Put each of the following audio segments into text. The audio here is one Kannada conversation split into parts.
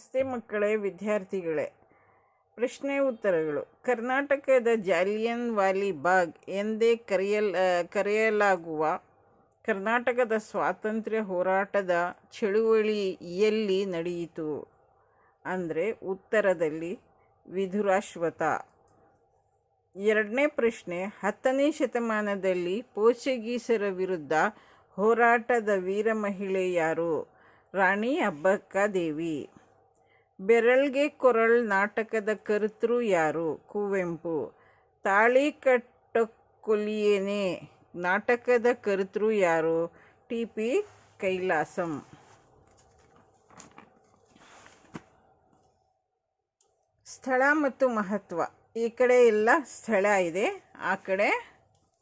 ನಮಸ್ತೆ ಮಕ್ಕಳೇ, ವಿದ್ಯಾರ್ಥಿಗಳೇ. ಪ್ರಶ್ನೆ ಉತ್ತರಗಳು. ಕರ್ನಾಟಕದ ಜಾಲಿಯನ್ ವಾಲಿ ಬಾಗ್ ಎಂದೇ ಕರೆಯಲ್ ಕರೆಯಲಾಗುವ ಕರ್ನಾಟಕದ ಸ್ವಾತಂತ್ರ್ಯ ಹೋರಾಟದ ಚಳುವಳಿ ಎಲ್ಲಿ ನಡೆಯಿತು ಅಂದರೆ ಉತ್ತರದಲ್ಲಿ ವಿಧುರಾಶ್ವತ ಎರಡನೇ ಪ್ರಶ್ನೆ, ಹತ್ತನೇ ಶತಮಾನದಲ್ಲಿ ಪೋರ್ಚುಗೀಸರ ವಿರುದ್ಧ ಹೋರಾಟದ ವೀರ ಮಹಿಳೆ ಯಾರು? ರಾಣಿ ಅಬ್ಬಕ್ಕ ದೇವಿ ಬೆರಳ್ಗೆ ಕೊರಳ್ ನಾಟಕದ ಕರ್ತೃ ಯಾರು? ಕುವೆಂಪು. ತಾಳಿ ಕಟ್ಟಕೊಲಿಯೇನೆ, ನಾಟಕದ ಕರ್ತೃ ಯಾರು? ಟಿ. ಪಿ. ಕೈಲಾಸಂ. ಸ್ಥಳ ಮತ್ತು ಮಹತ್ವ. ಈ ಕಡೆ ಎಲ್ಲ ಸ್ಥಳ ಇದೆ, ಆ ಕಡೆ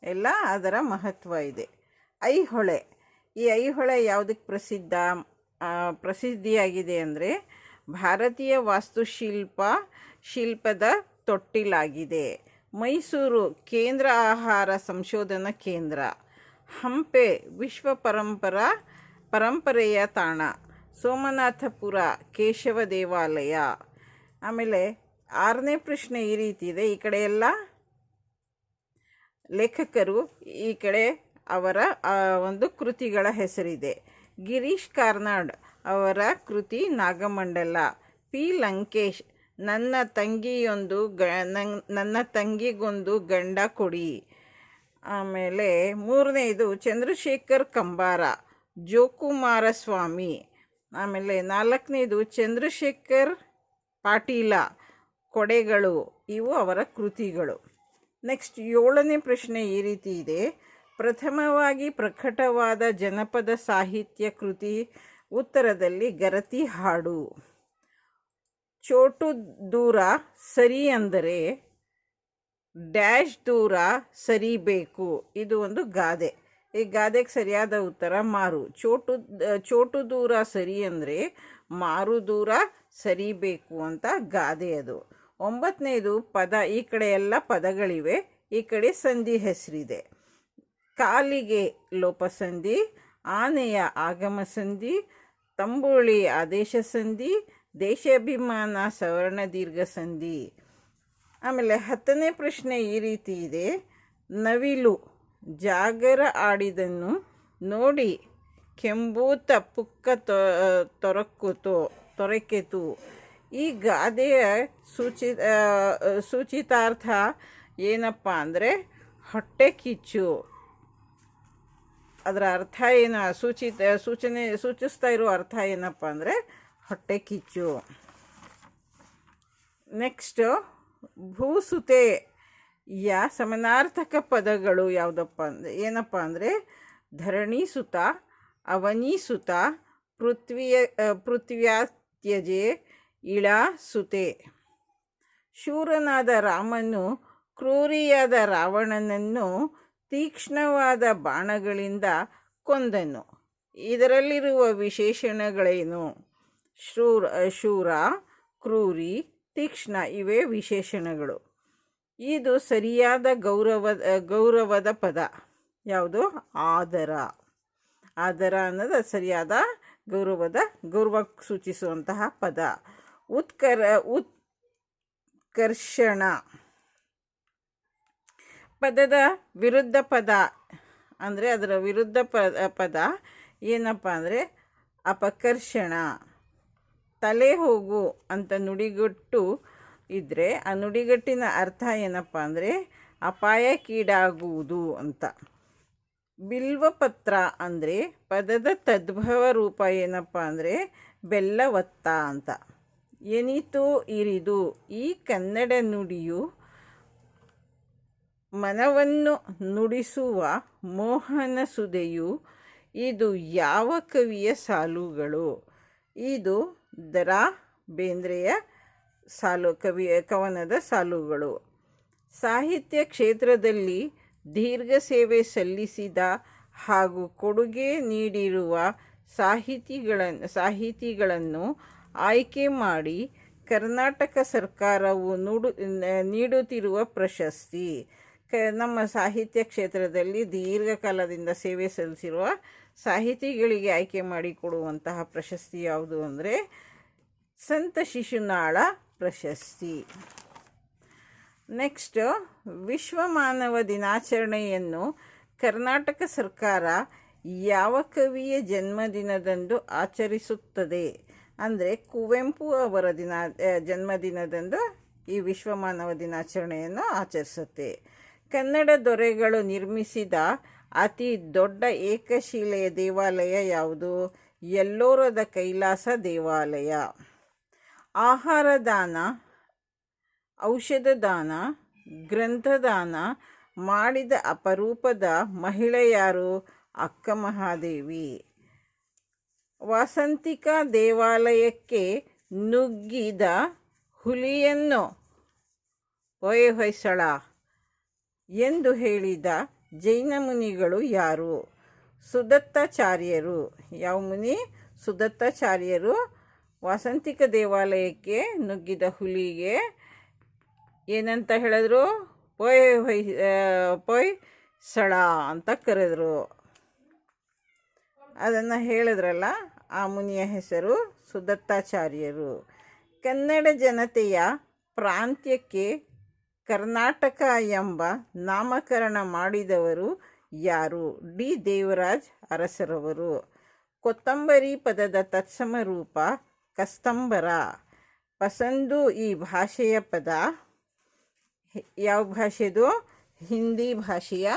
ಎಲ್ಲ ಅದರ ಮಹತ್ವ ಇದೆ. ಐಹೊಳೆ. ಈ ಐಹೊಳೆ ಯಾವುದಕ್ಕೆ ಪ್ರಸಿದ್ಧ ಪ್ರಸಿದ್ಧಿಯಾಗಿದೆ ಅಂದರೆ ಭಾರತೀಯ ವಾಸ್ತುಶಿಲ್ಪ ಶಿಲ್ಪದ ತೊಟ್ಟಿಲಾಗಿದೆ. ಮೈಸೂರು ಕೇಂದ್ರ ಆಹಾರ ಸಂಶೋಧನಾ ಕೇಂದ್ರ, ಹಂಪೆ ವಿಶ್ವ ಪರಂಪರಾ ಪರಂಪರೆಯ ತಾಣ, ಸೋಮನಾಥಪುರ ಕೇಶವ ದೇವಾಲಯ. ಆಮೇಲೆ ಆರನೇ ಪ್ರಶ್ನೆ ಈ ರೀತಿ ಇದೆ, ಈ ಕಡೆ ಎಲ್ಲ ಲೇಖಕರು ಈ ಕಡೆ ಅವರ ಒಂದು ಕೃತಿಗಳ ಹೆಸರಿದೆ. ಗಿರೀಶ್ ಕಾರ್ನಾಡ್ ಅವರ ಕೃತಿ ನಾಗಮಂಡಲ. ಪಿ. ಲಂಕೇಶ್, ನನ್ನ ತಂಗಿಯೊಂದು ಗ ನನ್- ನನ್ನ ತಂಗಿಗೊಂದು ಗಂಡ ಕೊಡಿ. ಆಮೇಲೆ ಮೂರನೇದು ಚಂದ್ರಶೇಖರ್ ಕಂಬಾರ, ಜೋಕುಮಾರಸ್ವಾಮಿ. ಆಮೇಲೆ ನಾಲ್ಕನೇದು ಚಂದ್ರಶೇಖರ್ ಪಾಟೀಲ, ಕೊಡೆಗಳು, ಇವು ಅವರ ಕೃತಿಗಳು. ನೆಕ್ಸ್ಟ್ ಏಳನೇ ಪ್ರಶ್ನೆ ಈ ರೀತಿ ಇದೆ. ಪ್ರಥಮವಾಗಿ ಪ್ರಕಟವಾದ ಜನಪದ ಸಾಹಿತ್ಯ ಕೃತಿ ಉತ್ತರದಲ್ಲಿ ಗರತಿ ಹಾಡು. ಚೋಟು ದೂರ ಸರಿ ಅಂದರೆ ಡ್ಯಾಶ್ ದೂರ ಸರಿಬೇಕು ಇದು ಒಂದು ಗಾದೆ. ಈ ಗಾದೆಗೆ ಸರಿಯಾದ ಉತ್ತರ ಮಾರು. ಚೋಟು ಚೋಟು ದೂರ ಸರಿ ಅಂದರೆ ಮಾರು ದೂರ ಸರಿಬೇಕು ಅಂತ ಗಾದೆ ಅದು. ಒಂಬತ್ತನೇದು ಪದ, ಈ ಕಡೆ ಎಲ್ಲ ಪದಗಳಿವೆ, ಈ ಕಡೆ ಸಂಧಿ ಹೆಸರಿದೆ. ಕಾಲಿಗೆ ಲೋಪಸಂಧಿ, ಆನೆಯ ಆಗಮ ಸಂಧಿ ತಂಬುಳಿ ಆದೇಶ ಸಂಧಿ, ದೇಶಾಭಿಮಾನ ಸವರ್ಣ ದೀರ್ಘ ಸಂಧಿ. ಆಮೇಲೆ ಹತ್ತನೇ ಪ್ರಶ್ನೆ ಈ ರೀತಿ ಇದೆ. ನವಿಲು ಜಾಗರ ಆಡಿದನ್ನು ನೋಡಿ ಕೆಂಬೂತ ಪುಕ್ಕ ತೊ, ತೊರಕುತು ಈ ಗಾದೆಯ ಸೂಚಿ ಸೂಚಿತಾರ್ಥ ಏನಪ್ಪ ಅಂದರೆ ಹೊಟ್ಟೆ ಕಿಚ್ಚು. ಅದರ ಅರ್ಥ ಏನು? ಸೂಚಿತ, ಸೂಚನೆ, ಸೂಚಿಸ್ತಾ ಇರೋ ಅರ್ಥ ಏನಪ್ಪ ಅಂದರೆ ಹೊಟ್ಟೆ ಕಿಚ್ಚು. ನೆಕ್ಸ್ಟು ಭೂಸುತೆ. ಯ ಸಮನಾರ್ಥಕ ಪದಗಳು ಯಾವುದಪ್ಪ ಅಂದರೆ, ಏನಪ್ಪ ಅಂದರೆ ಧರಣಿ ಸುತ ಅವನಿ ಸುತ ಪೃಥ್ವಿಯ ಪೃಥ್ವ್ಯಾತ್ಯಜೆ ಇಳಾ ಸುತೆ ಶೂರನಾದ ರಾಮನು ಕ್ರೂರಿಯಾದ ರಾವಣನನ್ನು ತೀಕ್ಷ್ಣವಾದ ಬಾಣಗಳಿಂದ ಕೊಂದನು. ಇದರಲ್ಲಿರುವ ವಿಶೇಷಣಗಳೇನು? ಶೂರ ಶೂರ, ಕ್ರೂರಿ, ತೀಕ್ಷ್ಣ ಇವೇ ವಿಶೇಷಣಗಳು. ಇದು ಸರಿಯಾದ ಗೌರವದ ಗೌರವದ ಪದ. ಯಾವುದು? ಆದರ. ಆದರ ಅನ್ನೋದು ಸರಿಯಾದ ಗೌರವದ, ಗೌರವ ಸೂಚಿಸುವಂತಹ ಪದ. ಉತ್ಕರ, ಉತ್ಕರ್ಷಣ. ಪದದ ವಿರುದ್ಧ ಪದ, ಅಂದರೆ ಅದರ ವಿರುದ್ಧ ಪದ ಪದ ಏನಪ್ಪ ಅಂದರೆ ಅಪಕರ್ಷಣ, ತಲೆ ಹೋಗು ಅಂತ ನುಡಿಗಟ್ಟು ಇದ್ದರೆ ಆ ನುಡಿಗಟ್ಟಿನ ಅರ್ಥ ಏನಪ್ಪ ಅಂದರೆ ಅಪಾಯಕ್ಕೀಡಾಗುವುದು ಅಂತ. ಬಿಲ್ವಪತ್ರ ಅಂದರೆ ಪದದ ತದ್ಭವ ರೂಪ ಏನಪ್ಪ ಅಂದರೆ ಬೆಲ್ಲವತ್ತ ಅಂತ. ಎನಿತು ಇರಿದು ಈ ಕನ್ನಡ ನುಡಿಯು ಮನವನ್ನು ನುಡಿಸುವ ಮೋಹನ ಸುದೆಯು ಇದು ಯಾವ ಕವಿಯ ಸಾಲುಗಳು? ಇದು ದರಾ ಬೇಂದ್ರೆಯ ಸಾಲು ಕವಿ ಕವನದ ಸಾಲುಗಳು. ಸಾಹಿತ್ಯ ಕ್ಷೇತ್ರದಲ್ಲಿ ದೀರ್ಘ ಸೇವೆ ಸಲ್ಲಿಸಿದ ಹಾಗೂ ಕೊಡುಗೆ ನೀಡಿರುವ ಸಾಹಿತಿಗಳನ್ನು ಸಾಹಿತಿಗಳನ್ನು ಆಯ್ಕೆ ಮಾಡಿ ಕರ್ನಾಟಕ ಸರ್ಕಾರವು ನುಡು, ನೀಡುತ್ತಿರುವ ಪ್ರಶಸ್ತಿ. ಕ, ನಮ್ಮ ಸಾಹಿತ್ಯ ಕ್ಷೇತ್ರದಲ್ಲಿ ದೀರ್ಘಕಾಲದಿಂದ ಸೇವೆ ಸಲ್ಲಿಸಿರುವ ಸಾಹಿತಿಗಳಿಗೆ ಆಯ್ಕೆ ಮಾಡಿಕೊಡುವಂತಹ ಪ್ರಶಸ್ತಿ ಯಾವುದು ಅಂದರೆ ಸಂತ ಶಿಶುನಾಳ ಪ್ರಶಸ್ತಿ. ನೆಕ್ಸ್ಟ್ ವಿಶ್ವ ಮಾನವ ದಿನಾಚರಣೆಯನ್ನು ಕರ್ನಾಟಕ ಸರ್ಕಾರ ಯಾವ ಕವಿಯ ಜನ್ಮದಿನದಂದು ಆಚರಿಸುತ್ತದೆ? ಅಂದರೆ ಕುವೆಂಪು ಅವರ ದಿನ ಜನ್ಮದಿನದಂದು ಈ ವಿಶ್ವ ಮಾನವ ದಿನಾಚರಣೆಯನ್ನು ಆಚರಿಸುತ್ತೆ. ಕನ್ನಡ ದೊರೆಗಳು ನಿರ್ಮಿಸಿದ ಅತಿ ದೊಡ್ಡ ಏಕಶಿಲೆಯ ದೇವಾಲಯ ಯಾವುದು? ಎಲ್ಲೋರದ ಕೈಲಾಸ ದೇವಾಲಯ. ಆಹಾರ ದಾನ ಔಷಧ ದಾನ ಗ್ರಂಥದಾನ ಮಾಡಿದ ಅಪರೂಪದ ಮಹಿಳೆ ಯಾರು? ಅಕ್ಕ ಮಹಾದೇವಿ. ವಾಸಂತಿಕ ದೇವಾಲಯಕ್ಕೆ ನುಗ್ಗಿದ ಹುಲಿಯನ್ನು ಹೊಯ್ ಹೊಯ್ಸಳ ಎಂದು ಹೇಳಿದ ಜೈನ ಮುನಿಗಳು ಯಾರು? ಸುದತ್ತಾಚಾರ್ಯರು. ಯಾವ ಮುನಿ? ಸುದತ್ತಾಚಾರ್ಯರು. ವಾಸಂತಿಕ ದೇವಾಲಯಕ್ಕೆ ನುಗ್ಗಿದ ಹುಲಿಗೆ ಏನಂತ ಹೇಳಿದ್ರು? ಪೊಯ್ ಹೊಯ್ ಪೊಯ್ ಸಳ ಅಂತ ಕರೆದರು. ಅದನ್ನು ಹೇಳಿದ್ರಲ್ಲ ಆ ಮುನಿಯ ಹೆಸರು ಸುದತ್ತಾಚಾರ್ಯರು. ಕನ್ನಡ ಜನತೆಯ ಪ್ರಾಂತ್ಯಕ್ಕೆ ಕರ್ನಾಟಕ ಎಂಬ ನಾಮಕರಣ ಮಾಡಿದವರು ಯಾರು? ಡಿ. ದೇವರಾಜ್ ಅರಸರವರು. ಕೊತ್ತಂಬರಿ ಪದದ ತತ್ಸಮ ರೂಪ ಕಸ್ತಂಬರ. ಪಸಂದು ಈ ಭಾಷೆಯ ಪದ ಯಾವ ಭಾಷೆದು? ಹಿಂದಿ ಭಾಷೆಯ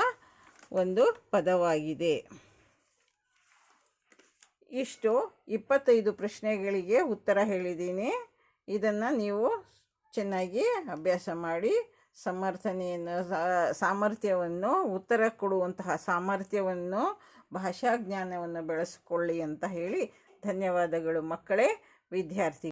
ಒಂದು ಪದವಾಗಿದೆ. ಇಷ್ಟು ಇಪ್ಪತ್ತೈದು ಪ್ರಶ್ನೆಗಳಿಗೆ ಉತ್ತರ ಹೇಳಿದ್ದೀನಿ. ಇದನ್ನು ನೀವು ಚೆನ್ನಾಗಿ ಅಭ್ಯಾಸ ಮಾಡಿ ಸಮರ್ಥನೆಯನ್ನು ಸಾಮರ್ಥ್ಯವನ್ನು ಉತ್ತರ ಕೊಡುವಂತಹ ಸಾಮರ್ಥ್ಯವನ್ನು ಭಾಷಾ ಜ್ಞಾನವನ್ನು ಬೆಳೆಸಿಕೊಳ್ಳಿ ಅಂತ ಹೇಳಿ ಧನ್ಯವಾದಗಳು ಮಕ್ಕಳೇ ವಿದ್ಯಾರ್ಥಿ